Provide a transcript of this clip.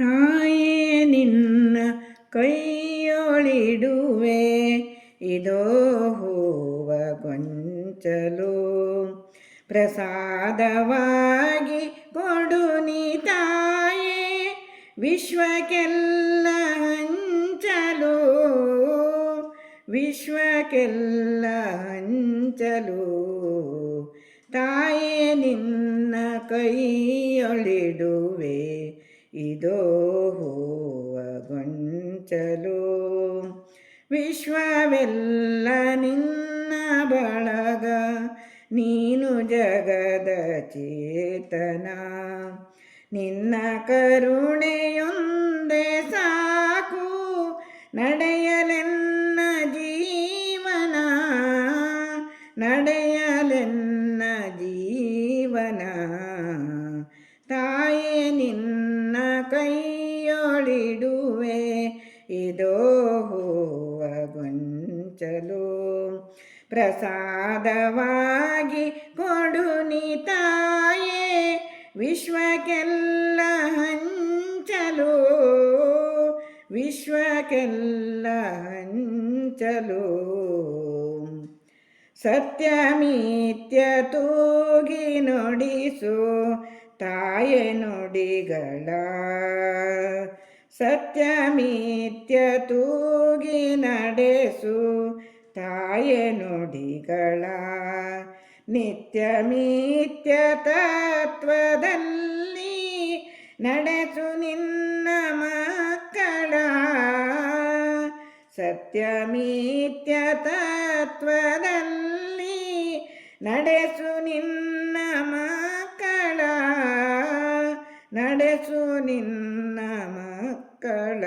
ತಾಯೇ ನಿನ್ನ ಕೈಯೊಳಿಡುವೆ. ಇದೋ ಹೂವ ಗೊಂಚಲು ಪ್ರಸಾದವಾಗಿ ಕೊಡು ನೀ ತಾಯೇ. ವಿಶ್ವಕ್ಕೆಲ್ಲ ಹಂಚಲು ವಿಶ್ವಕ್ಕೆಲ್ಲ ಹಂಚಲು. ತಾಯೇ ನಿನ್ನ ಕೈಯೊಳಿಡುವೆ. ಇದೋ ಹೂವ ಗೊಂಚಲು ವಿಶ್ವವೆಲ್ಲ ನಿನ್ನ ಬಳಗ ನೀನು ಜಗದ ಚೇತನ. ನಿನ್ನ ಕರುಣೆಯೊಂದೇ ಇದೋ ಹೂವ ಪ್ರಸಾದವಾಗಿ ಕೊಡು ತಾಯೇ ವಿಶ್ವಕ್ಕೆಲ್ಲ ಹಂಚಲು. ವಿಶ್ವಕ್ಕೆಲ್ಲ ಹಂಚಲು. ಸತ್ಯಮಿತ್ಯ ತೂಗಿ ನುಡಿಸು ತಾಯೆ ನುಡಿಗಳ. ಸತ್ಯಮಿತ್ಯ ತೂಗಿ ನಡೆಸು ತಾಯೆ ನುಡಿಗಳ ನಿತ್ಯ ಮಿತ್ಯ ತತ್ವದಲ್ಲಿ ನಡೆಸು ನಿನ್ನ ಮಕ್ಕಳ ಸತ್ಯಮಿತ್ಯ ತತ್ವದಲ್ಲಿ ನಡೆಸು ನಿನ್ನ ನಡೆಸು ನಿನ್ನ ಮಕ್ಕಳ